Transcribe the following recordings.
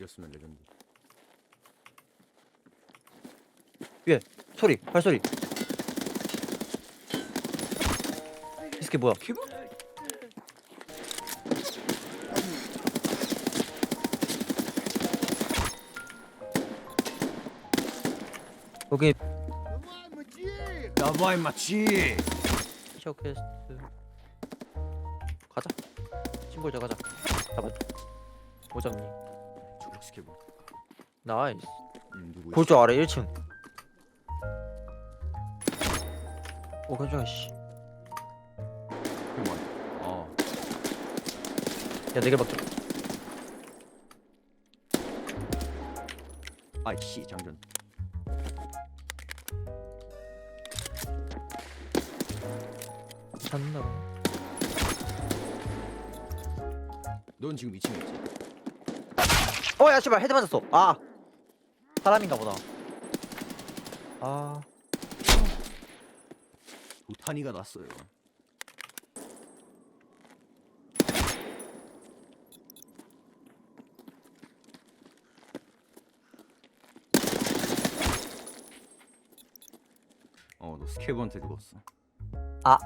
이었으면 레전드. 소리 발소리. 이 새끼 뭐야? 큐브? 여기. 피셔 퀘스트 가자. 신고자 가자. 잡아. 오잡니 스케브. 나이스 음 누구? 골조 아래 1층 오 깜짝이야 씨야 어. 네개 밖에 아이씨 장전. 봐넌 지금 2층에 있지. 어야 씨발 헤드 맞았어 아 사람인가 보다 아 도타니가 났어요. 어, 너 스케브한테 죽었어. 아.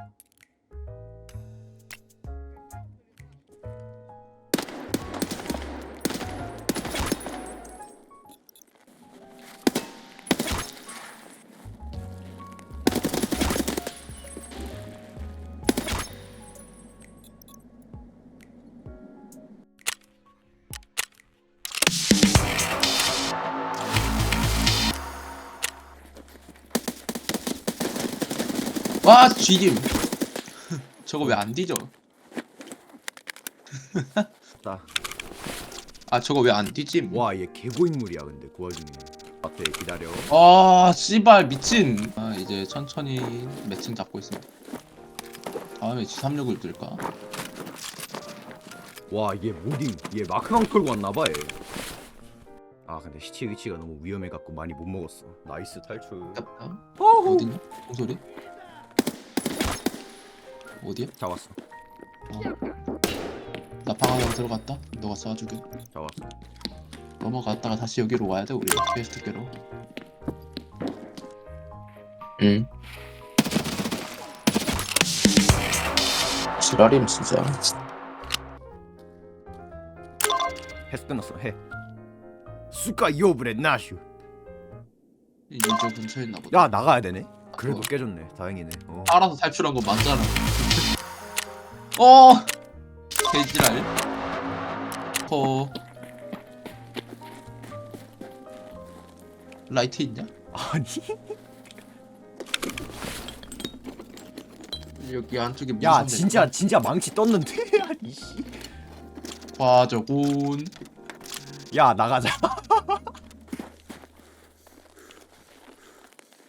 와 쥐김 저거 왜 안 뒤져 나. 아 저거 왜 안 뒤짐 와, 얘 개고인물이야, 근데 그 와중에. 앞에 기다려. 아 씨발 미친 아 이제 천천히 매칭 잡고 있습니다 다음에 G36을 뜰까 와, 얘 모딩. 얘 마크망 털고 왔나 봐, 얘. 아, 근데 시체 위치가 너무 위험해 갖고 많이 못 먹었어. 나이스 탈출. 어? 어디냐 총소리 어디야 잡았어. 나 방 안으로 들어갔다 너가 쏴주게 잡았어. 넘어갔다가 다시 여기로 와야 돼 우리 퀘스트 깨러 응. 지랄임 진짜. 해스 끝났어, 해. 수가 요브레 나슈. 이제 저 근처에 있나 보다 야, 나가야 되네. 그래도 어. 깨졌네. 다행이네. 어. 알아서 탈출한 거 맞잖아 어 개지랄 어 라이트 있냐? 아니. 여기 안쪽에 무슨 야, 진짜 진짜 망치 떴는데. 아니 씨. 과저군 야, 나가자.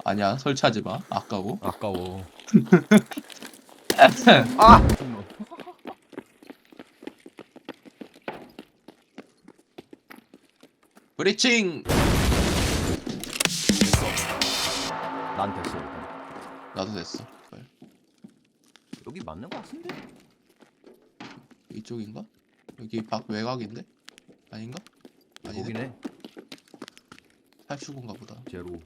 아니야 설치하지 마 아까워 아까워. 아! 브리칭 난 됐어. 일단. 나도 됐어 그래. 여기 맞는 거 같은데? 이쪽인가? 여기 밖 외곽인데? 아닌가? 아니네 여기네. 탈출구인가 보다 제로.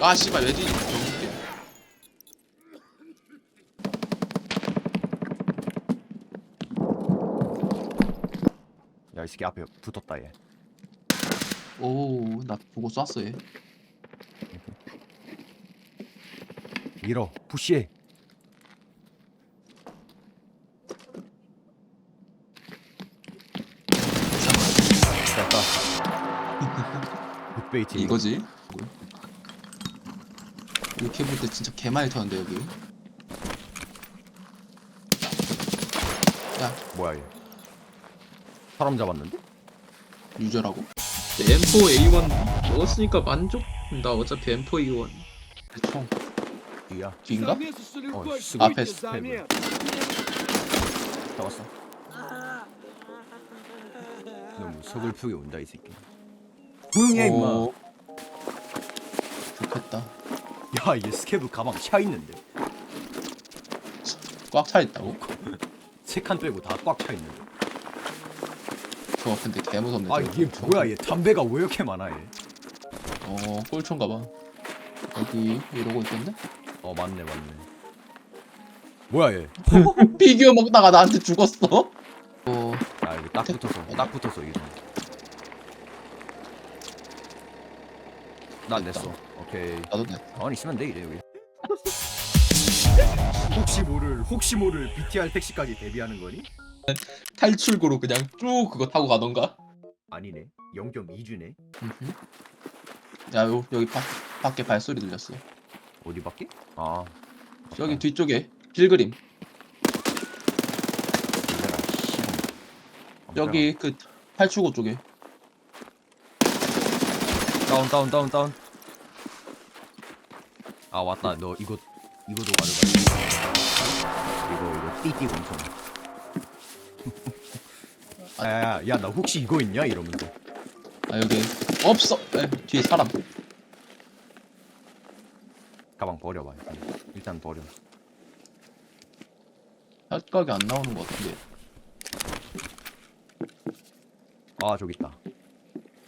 아 씨발 왜 뒤지 정신게 야, 이 새끼 앞에 붙었다 얘. 오나 보고 쐈어 얘 밀어. 푸시해. 굿베이트. 이거지 이렇게 볼 때 진짜 개 많이 터는데 여기 야 뭐야 얘? 사람 잡았는데? 유저라고? M4 A1 먹었으니까 만족. 나 어차피 M4 A1. 총 뒤야. 뒤인가? 어, 쓰고 앞에 있- 스텝을. 잡았어. 너무 서글프게 온다 이 새끼. 조용해 임마. 오. 좋겠다 야, 얘 스케브 가방 차 있는데. 꽉 차 있다고? 세 칸 빼고 다 꽉 차 있는데. 저 근데 개 무섭네. 아 저거. 얘 뭐야 얘 담배가 왜 이렇게 많아 얘? 어 꼴촌가봐. 여기 이러고 있던데? 어 맞네 맞네. 뭐야 얘? 피규어 먹다가 나한테 죽었어? 어 아 이거 딱 붙어서 딱 붙어서 이거. 난 됐다. 냈어. 오케이. 나도 돼. 가만히 있으면 돼 이래 여기. 혹시 모를 혹시 모를 BTR 택시까지 대비하는 거니? 탈출구로 그냥 쭉 그거 타고 가던가. 아니네. 0.2주네. 음흠. 야 요, 여기 밖 밖에 발소리 들렸어. 어디 밖에? 아. 여기 뒤쪽에. 놀래라, 씨. 여기 그 탈출구 쪽에. 다운 다운 다운 다운. 아 왔다. 너 이거 이거도 가져가. 이거 이거 띠띠 공천. 야야야 야 나 혹시 이거 있냐 이러면서. 아 여기 없어. 에, 뒤에 사람. 가방 버려봐. 일단, 일단 버려. 살각이 안 나오는 것 같은데. 아 저기 있다.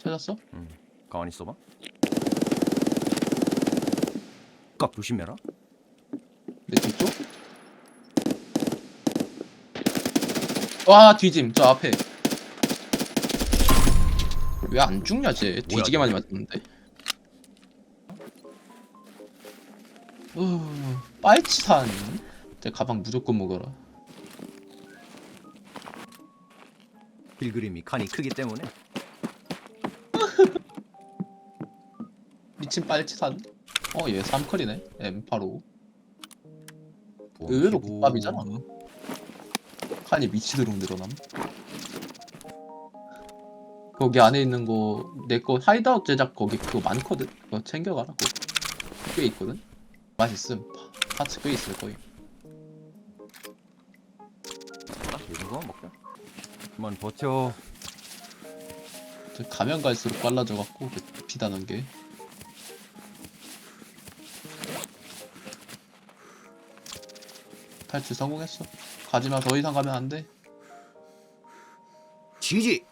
찾았어? 가만히 있어봐. 깍 조심해라. 내 뒤쪽? 와 뒤짐 저 앞에. 왜 안 죽냐 쟤? 뒤지게 많이 맞았는데. 어, 빨치산. 제 가방 무조건 먹어라. 필그림이 칸이 크기 때문에. 미친 빨치산. 어, 얘 3컬이네. M85. 의외로 국밥이잖아. 칸이 미치도록 늘어남. 거기 안에 있는 거 내 거 하이드아웃 제작 거기 그거 많거든. 그거 챙겨가라. 그거 꽤 있거든. 맛있음. 파- 파츠 꽤 있을 거임. 딱 이거만 먹자. 그만 버텨. 저 가면 갈수록 빨라져 갖고 피다는 게. 탈출 성공했어. 가지마 더 이상 가면 안 돼. 지지.